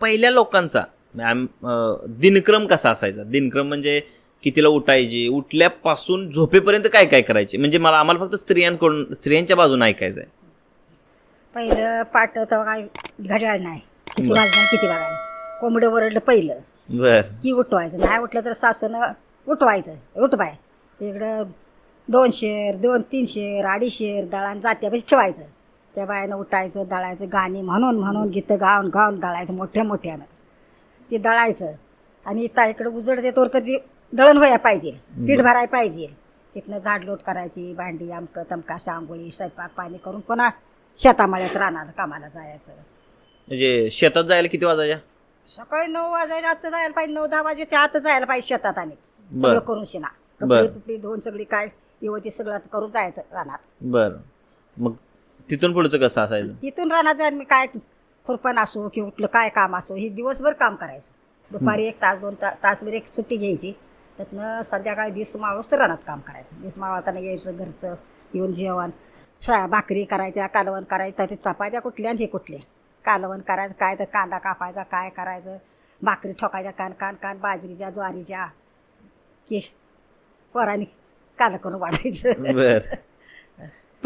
पहिल्या लोकांचा. आम- दिनक्रम कसा असायचा? दिनक्रम म्हणजे कितीला उठायचे? उठल्यापासून झोपेपर्यंत काय काय करायचे? म्हणजे मला आम्हाला फक्त स्त्रियांकडून स्त्रियांच्या बाजूने ऐकायचं आहे पहिलं पाट तर काय घड्याळ नाही. किती. वाजणार किती वाजणार कोंबडं वरडलं पहिलं. बर. की उठवायचं? नाही उठलं तर सासूनं उठवायचं. उठ बाय. इकडं दोन शेर दोन तीन शेर अडीच शेर दळान जात्यापाशी ठेवायचं. त्या बायानं उठायचं दळायचं गाणी म्हणून म्हणून गीतं गाऊन गाऊन दळायचं मोठ्या मोठ्यानं. ते दळायचं. आणि इथं इकडं उजड देतो तर ती दळण व्हायला पाहिजे. पीठ भरायला पाहिजे. तिथनं झाडलोट करायची भांडी आमकं तमका आंघोळी स्वयंपाक पाणी करून पुन्हा शेतामळ्यात राहणार कामाला जायचं. म्हणजे शेतात जायला किती वाजायच्या सकाळी नऊ वाजायला आता जायला पाहिजे नऊ दहा वाजेच्या आत जायला पाहिजे शेतात आणि. सगळं करून शिना. कपडे पिपडे धुवून सगळी काय ते सगळं करून जायचं रानात. बर. मग तिथून पुढचं कसं असायचं? तिथून रानात जायला मी काय खुरपण असो किंवा कुठलं काय काम असो हे दिवसभर काम करायचं. दुपारी एक तास दोन तास तासभर एक सुट्टी घ्यायची. त्यातनं संध्याकाळी दिस मावळूस तर रानात काम करायचं. दिस मावळताना यायचं घरचं येऊन जेवण शा भाकरी करायच्या कालवण करायचं त्याची चपात्या कुठल्या आणि हे कुठल्या? कालवण करायचं काय तर कांदा कापायचा काय करायचं? भाकरी ठोकायच्या कान कान कान बाजरीच्या ज्वारीच्या की पोरांनी काल करून वाढायचं. बर.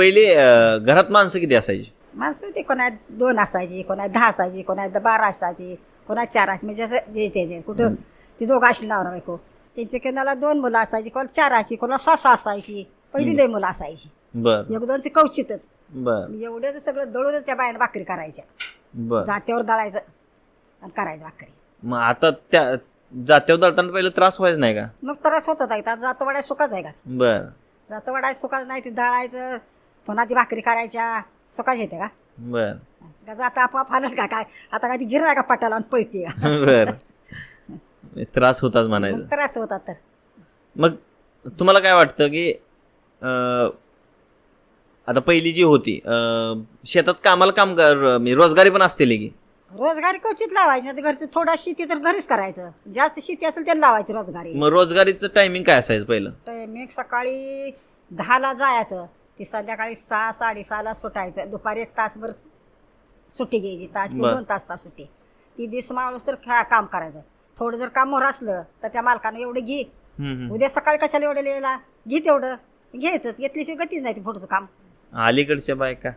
पहिले अं, घरात माणसं किती असायची? माणसं ते कोणा दोन असायची कोणा दहा असायची कोणा बारा असायची कोणा चार असायची म्हणजे असं जे त्याचे कुठं ती दोघं असली नवरा बायको त्यांच्या कोणाला दोन मुलं असायची कोणाला चार असायची कोणाला सहा सहा असायची. पहिली लई मुलं असायची. बर. एक दोनची कवचितच. बर. एवढंच सगळं दळूनच त्या बायानं भाकरी करायच्या. बर. जात्यावर दळायचं आणि करायचं भाकरी. मग आता त्या जात्यावर दळताना पहिलं त्रास व्हायचा नाही का? मग त्रास होतच आहे. जातं वाड्या सुखाच आहे का? बर. जातं वाड्या सुखाच नाही ते दळायचं पुन्हा ती भाकरी करायच्या सुखाच येते का? बर. का जाता आपोआप आलं का काय? आता काय ती गिरणा का पटाला आणि पळते का बर. त्रास होताच म्हणायचं. मग त्रास होतात तर. मग तुम्हाला काय वाटतं की अं, आता पहिली जी होती अं, शेतात कामाला काम म्हणजे रोजगारी पण असतील की? रोजगारी क्वचित लावायची नाही तर घरचं थोडा शेती तर घरीच करायचं. जास्त शेती असेल त्याला लावायची रोजगारी. मग रोजगारीचं टायमिंग काय असायचं पहिलं? तर मी सकाळी दहाला जायचं. ती संध्याकाळी सहा साडेसहाला सुटायचं. दुपारी एक तासभर सुट्टी घ्यायची. तास किंवा बर. दोन तास तास सुट्टी. ती दिस माणूस तर खा काम करायचं. थोडं जर काम मोर असलं तर त्या मालकानं एवढं घे. हम्म, हम्म. उद्या सकाळी कशाला एवढं लिहायला? घे तेवढं. घ्यायचं घेतल्याशिवाय गतीच नाही ते पुढचं काम. अलीकडच्या बायका.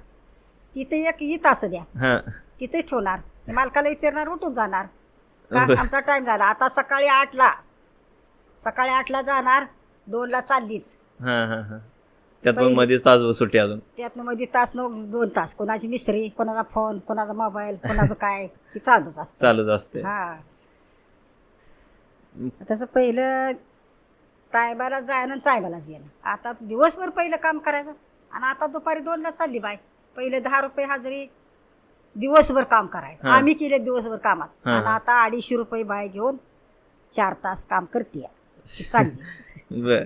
तिथं एक येत असू द्या. हा. तिथेच ठेवणार. मालकाला विचारणार उठून जाणार. का बरं. आमचा टाइम झाला. आता सकाळी आठला. सकाळी आठला जाणार. दोनला चाललीच. हा हा हा. त्यात पहिली- मध्येच तास सुट्टी अजून. त्यातनं मध्ये तास न दोन तास. कोणाची मिसरी कोणाचा फोन कोणाचा मोबाईल कोणाचं काय हे चालूच असतं. चालूच असते. हा. तसं पहिलं टायमाला जायनं टायमालाच येणं. आता दिवसभर पहिलं काम करायचं आणि आता दुपारी दोनला चालली बाय पहिले दहा रुपये हजेरी दिवसभर काम करायचं. हा. आम्ही केले दिवसभर कामात. हा, आणि हा. आता अडीचशे रुपये बाय घेऊन चार तास काम करते. चालली. बर.